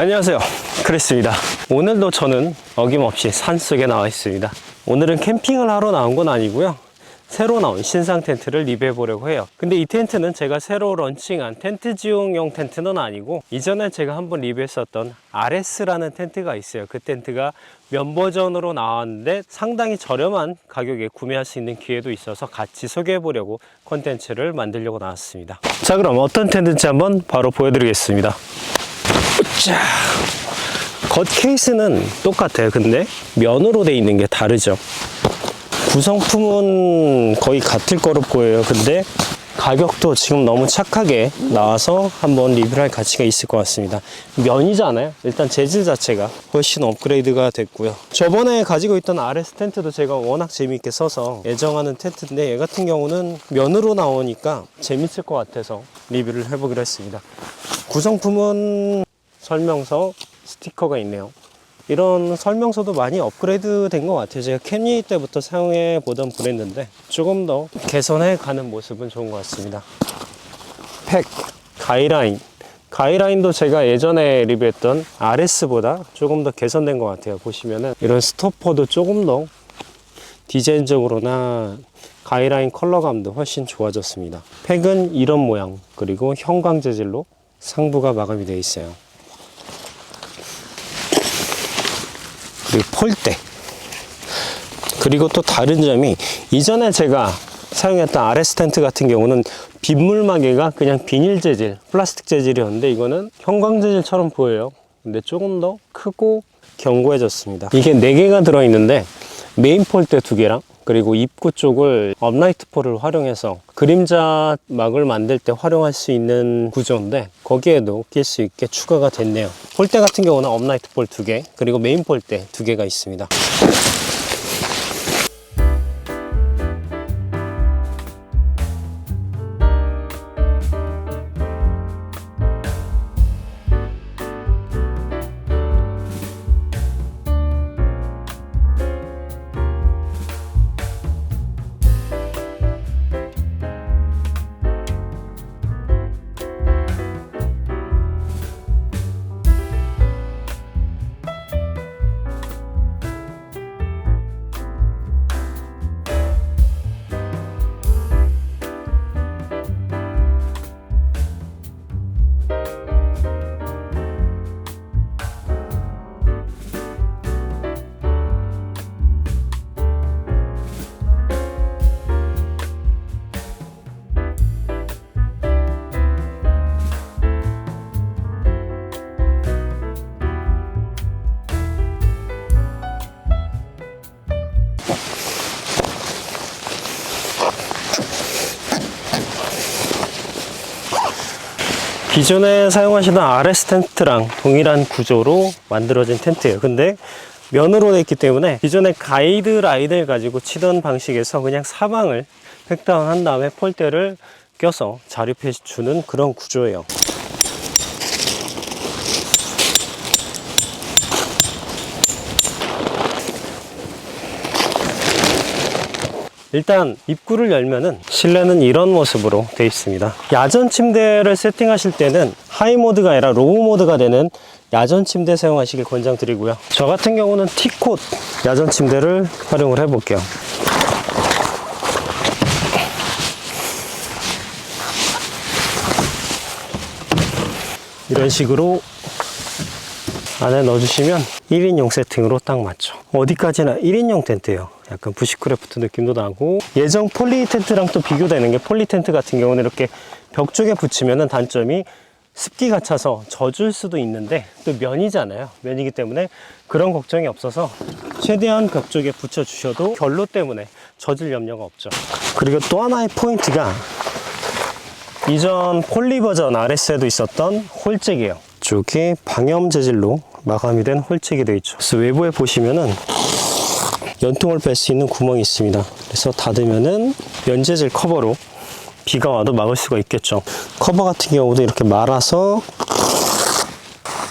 안녕하세요. 크리스입니다. 오늘도 저는 어김없이 산속에 나와 있습니다. 오늘은 캠핑을 하러 나온 건 아니고요. 새로 나온 신상 텐트를 리뷰해 보려고 해요. 근데 이 텐트는 제가 새로 런칭한 텐트 지용용 텐트는 아니고 이전에 제가 한번 리뷰했었던 RS라는 텐트가 있어요. 그 텐트가 면 버전으로 나왔는데 상당히 저렴한 가격에 구매할 수 있는 기회도 있어서 같이 소개해 보려고 컨텐츠를 만들려고 나왔습니다. 자 그럼 어떤 텐트인지 한번 바로 보여드리겠습니다 자, 겉 케이스는 똑같아요. 근데 면으로 돼 있는 게 다르죠. 구성품은 거의 같을 거로 보여요. 근데 가격도 지금 너무 착하게 나와서 한번 리뷰를 할 가치가 있을 것 같습니다. 면이잖아요. 일단 재질 자체가 훨씬 업그레이드가 됐고요. 저번에 가지고 있던 RS 텐트도 제가 워낙 재미있게 써서 애정하는 텐트인데 얘 같은 경우는 면으로 나오니까 재밌을 것 같아서 리뷰를 해보기로 했습니다. 구성품은 설명서 스티커가 있네요. 이런 설명서도 많이 업그레이드 된 것 같아요. 제가 캠리 때부터 사용해 보던 브랜드인데 조금 더 개선해 가는 모습은 좋은 것 같습니다. 팩, 가이라인. 가이라인도 제가 예전에 리뷰했던 RS보다 조금 더 개선된 것 같아요. 보시면은 이런 스토퍼도 조금 더 디자인적으로나 가이라인 컬러감도 훨씬 좋아졌습니다. 팩은 이런 모양 그리고 형광 재질로 상부가 마감이 되어 있어요. 그리고 폴대. 그리고 또 다른 점이 이전에 제가 사용했던 RS 텐트 같은 경우는 빗물 마개가 그냥 비닐 재질, 플라스틱 재질이었는데 이거는 형광 재질처럼 보여요. 근데 조금 더 크고 견고해졌습니다. 이게 4개가 들어있는데 메인 폴대 2개랑 그리고 입구 쪽을 업라이트 폴을 활용해서 그림자 막을 만들 때 활용할 수 있는 구조인데 거기에도 낄 수 있게 추가가 됐네요. 폴대 같은 경우는 업라이트 폴 2개 그리고 메인 폴대 2개가 있습니다. 기존에 사용하시던 RS 텐트랑 동일한 구조로 만들어진 텐트예요. 근데 면으로 있기 때문에 기존의 가이드 라인을 가지고 치던 방식에서 그냥 사방을 팩다운 한 다음에 폴대를 껴서 자립해 주는 그런 구조예요. 일단 입구를 열면은 실내는 이런 모습으로 되어 있습니다. 야전 침대를 세팅하실 때는 하이 모드가 아니라 로우 모드가 되는 야전 침대 사용하시길 권장드리고요. 저 같은 경우는 티콧 야전 침대를 활용을 해볼게요. 이런 식으로 안에 넣어주시면 1인용 세팅으로 딱 맞죠. 어디까지나 1인용 텐트예요. 약간 부시크래프트 느낌도 나고 예전 폴리 텐트랑 또 비교되는 게 폴리 텐트 같은 경우는 이렇게 벽 쪽에 붙이면은 단점이 습기가 차서 젖을 수도 있는데 또 면이잖아요. 면이기 때문에 그런 걱정이 없어서 최대한 벽 쪽에 붙여 주셔도 결로 때문에 젖을 염려가 없죠. 그리고 또 하나의 포인트가 이전 폴리 버전 RS에도 있었던 홀잭이에요. 쪽에 방염 재질로 마감이 된 홀책이 되어 있죠. 그래서 외부에 보시면은 연통을 뺄 수 있는 구멍이 있습니다. 그래서 닫으면은 면재질 커버로 비가 와도 막을 수가 있겠죠. 커버 같은 경우도 이렇게 말아서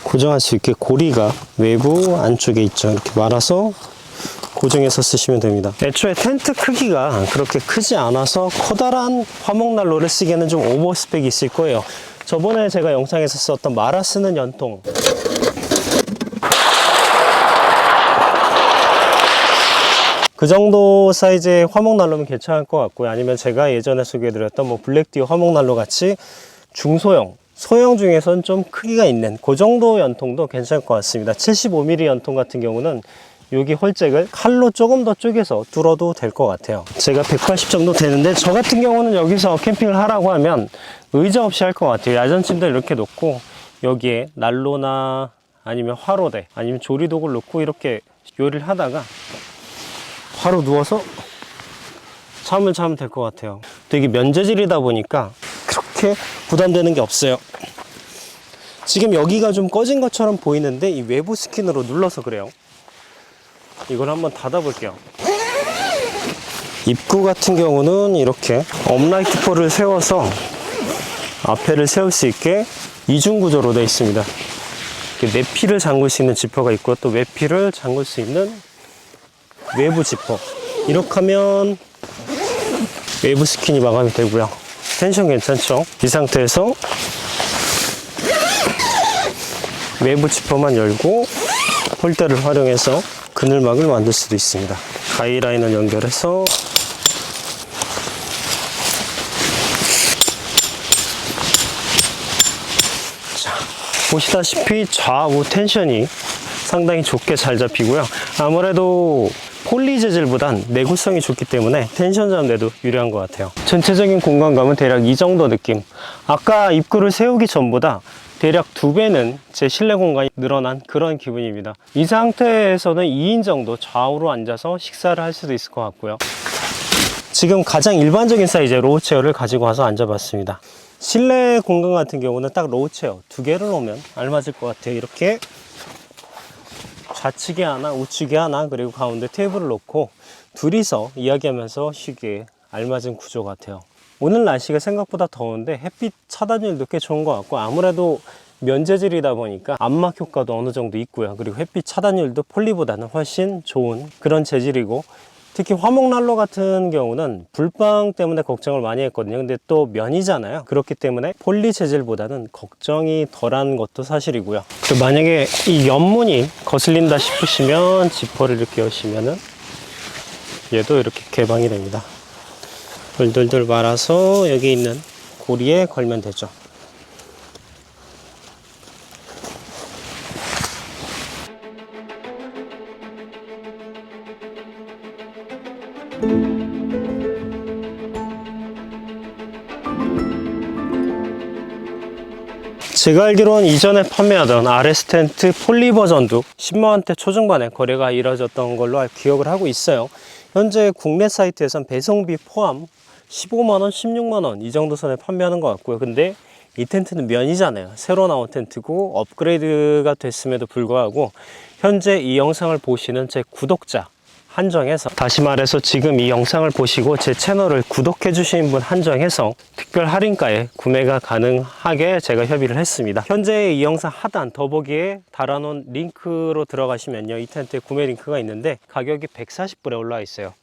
고정할 수 있게 고리가 외부 안쪽에 있죠. 이렇게 말아서 고정해서 쓰시면 됩니다. 애초에 텐트 크기가 그렇게 크지 않아서 커다란 화목난로를 쓰기에는 좀 오버스펙이 있을 거예요. 저번에 제가 영상에서 썼던 말아 쓰는 연통. 그 정도 사이즈의 화목난로면 괜찮을 것 같고요. 아니면 제가 예전에 소개해드렸던 뭐 블랙디어 화목난로 같이 중소형 소형 중에선 좀 크기가 있는 그 정도 연통도 괜찮을 것 같습니다. 75mm 연통 같은 경우는 여기 홀잭을 칼로 조금 더 쪼개서 뚫어도 될 것 같아요. 제가 180 정도 되는데 저 같은 경우는 여기서 캠핑을 하라고 하면 의자 없이 할 것 같아요. 야전 침대 이렇게 놓고 여기에 난로나 아니면 화로대 아니면 조리도구를 놓고 이렇게 요리를 하다가 바로 누워서 잠을 자면 될 것 같아요. 또 이게 면재질이다 보니까 그렇게 부담되는 게 없어요. 지금 여기가 좀 꺼진 것처럼 보이는데 이 외부 스킨으로 눌러서 그래요. 이걸 한번 닫아 볼게요. 입구 같은 경우는 이렇게 업라이트 폴을 세워서 앞에를 세울 수 있게 이중 구조로 되어 있습니다. 내피를 잠글 수 있는 지퍼가 있고 또 외피를 잠글 수 있는 외부 지퍼. 이렇게 하면 외부 스킨이 마감이 되고요. 텐션 괜찮죠? 이 상태에서 외부 지퍼만 열고 홀대를 활용해서 그늘막을 만들 수도 있습니다. 가이라인을 연결해서 보시다시피 좌우 텐션이 상당히 좋게 잘 잡히고요. 아무래도 폴리 재질보단 내구성이 좋기 때문에 텐션 잡는데도 유리한 것 같아요. 전체적인 공간감은 대략 이 정도 느낌. 아까 입구를 세우기 전보다 대략 두 배는 제 실내 공간이 늘어난 그런 기분입니다. 이 상태에서는 2인 정도 좌우로 앉아서 식사를 할 수도 있을 것 같고요. 지금 가장 일반적인 사이즈의 로우 체어를 가지고 와서 앉아봤습니다. 실내 공간 같은 경우는 딱 로우 체어 두 개를 놓으면 알맞을 것 같아요. 이렇게 좌측에 하나, 우측에 하나, 그리고 가운데 테이블을 놓고 둘이서 이야기하면서 쉬기에 알맞은 구조 같아요. 오늘 날씨가 생각보다 더운데 햇빛 차단율도 꽤 좋은 것 같고 아무래도 면재질이다 보니까 암막 효과도 어느 정도 있고요. 그리고 햇빛 차단율도 폴리보다는 훨씬 좋은 그런 재질이고 특히 화목난로 같은 경우는 불빵 때문에 걱정을 많이 했거든요. 근데 또 면이잖아요. 그렇기 때문에 폴리 재질보다는 걱정이 덜한 것도 사실이고요. 만약에 이 옆문이 거슬린다 싶으시면 지퍼를 이렇게 여시면은 얘도 이렇게 개방이 됩니다. 돌돌돌 말아서 여기 있는 고리에 걸면 되죠. 제가 알기로는 이전에 판매하던 RS 텐트 폴리 버전도 10만원대 초중반에 거래가 이뤄졌던 걸로 알- 기억을 하고 있어요. 현재 국내 사이트에선 배송비 포함 15만원, 16만원 이 정도 선에 판매하는 것 같고요. 근데 이 텐트는 면이잖아요. 새로 나온 텐트고 업그레이드가 됐음에도 불구하고 현재 이 영상을 보시는 제 구독자 한정해서 다시 말해서 지금 이 영상을 보시고 제 채널을 구독해 주신 분 한정해서 특별 할인가에 구매가 가능하게 제가 협의를 했습니다. 현재 이 영상 하단 더보기에 달아놓은 링크로 들어가시면요. 이 텐트의 구매 링크가 있는데 가격이 140불에 올라와 있어요.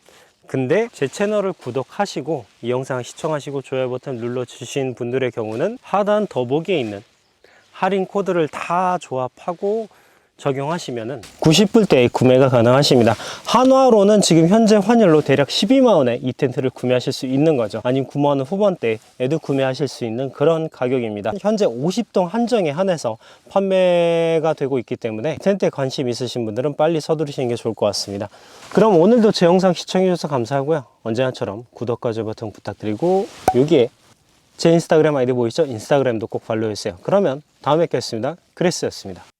근데 제 채널을 구독하시고 이 영상 시청하시고 좋아요 버튼 눌러주신 분들의 경우는 하단 더보기에 있는 할인 코드를 다 조합하고 적용하시면은 90불대에 구매가 가능하십니다. 한화로는 지금 현재 환율로 대략 12만원에 이 텐트를 구매하실 수 있는 거죠. 아니면 9만원 후반대에도 구매하실 수 있는 그런 가격입니다. 현재 50동 한정에 한해서 판매가 되고 있기 때문에 텐트에 관심 있으신 분들은 빨리 서두르시는 게 좋을 것 같습니다. 그럼 오늘도 제 영상 시청해 주셔서 감사하고요. 언제나처럼 구독과 좋아요 버튼 부탁드리고 여기에 제 인스타그램 아이디 보이시죠? 인스타그램도 꼭 팔로우해주세요. 그러면 다음에 뵙겠습니다. 크리스였습니다.